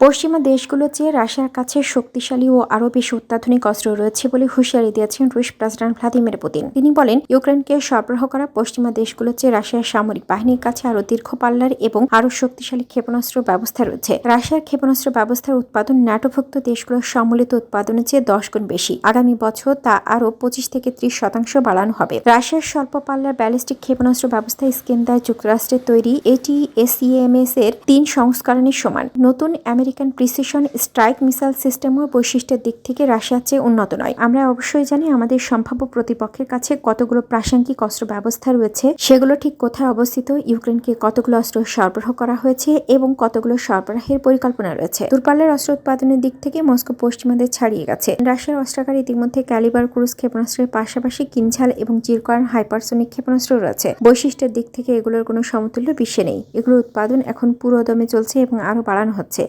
পশ্চিমা দেশগুলোর চেয়ে রাশিয়ার কাছে শক্তিশালী ও আরও বেশি অত্যাধুনিক অস্ত্র রয়েছে বলে হুঁশিয়ারি দিয়েছেন রুশ প্রেসিডেন্ট ভ্লাদিমির পুতিন। তিনি বলেন, ইউক্রেনকে সরবরাহ করা পশ্চিমা দেশগুলোর চেয়ে রাশিয়ার সামরিক বাহিনীর কাছে আরও দীর্ঘ পাল্লার এবং আরও শক্তিশালী ক্ষেপণাস্ত্র ব্যবস্থা রয়েছে, রাশিয়ার ক্ষেপণাস্ত্র ব্যবস্থার উৎপাদন ন্যাটোভুক্ত দেশগুলোর সম্মিলিত উৎপাদনের চেয়ে দশ গুণ বেশি। আগামী বছর তা আরও পঁচিশ থেকে ত্রিশ শতাংশ বাড়ানো হবে। রাশিয়ার স্বল্প পাল্লার ব্যালিস্টিক ক্ষেপণাস্ত্র ব্যবস্থা স্কেন্দার যুক্তরাষ্ট্রের তৈরি এটি এসইএমএস এর তিন সংস্করণের সমান। নতুন আমেরিকান প্রিসিশন স্ট্রাইক মিসাইল সিস্টেমও বৈশিষ্ট্যের দিক থেকে রাশিয়ার চেয়ে উন্নত নয়। আমরা অবশ্যই জানি আমাদের সম্ভাব্য প্রতিপক্ষের কাছে কতগুলো প্রাসঙ্গিক অস্ত্র ব্যবস্থা রয়েছে, সেগুলো ঠিক কোথায় অবস্থিত, ইউক্রেনকে কতগুলো অস্ত্র সরবরাহ করা হয়েছে এবং কতগুলো সরবরাহের পরিকল্পনা রয়েছে। দূরপাল্লার অস্ত্র উৎপাদনের দিক থেকে মস্কো পশ্চিমাদের ছাড়িয়ে গেছে। রাশিয়ার অস্ত্রাগার ইতিমধ্যে ক্যালিবার ক্রুজ ক্ষেপণাস্ত্রের পাশাপাশি কিনঝাল এবং জিরকন হাইপারসোনিক ক্ষেপণাস্ত্র রয়েছে। বৈশিষ্ট্যের দিক থেকে এগুলোর কোনো সমতুল্য বিশ্বে নেই। এগুলোর উৎপাদন এখন পুরোদমে চলছে এবং আরও বাড়ানো হচ্ছে।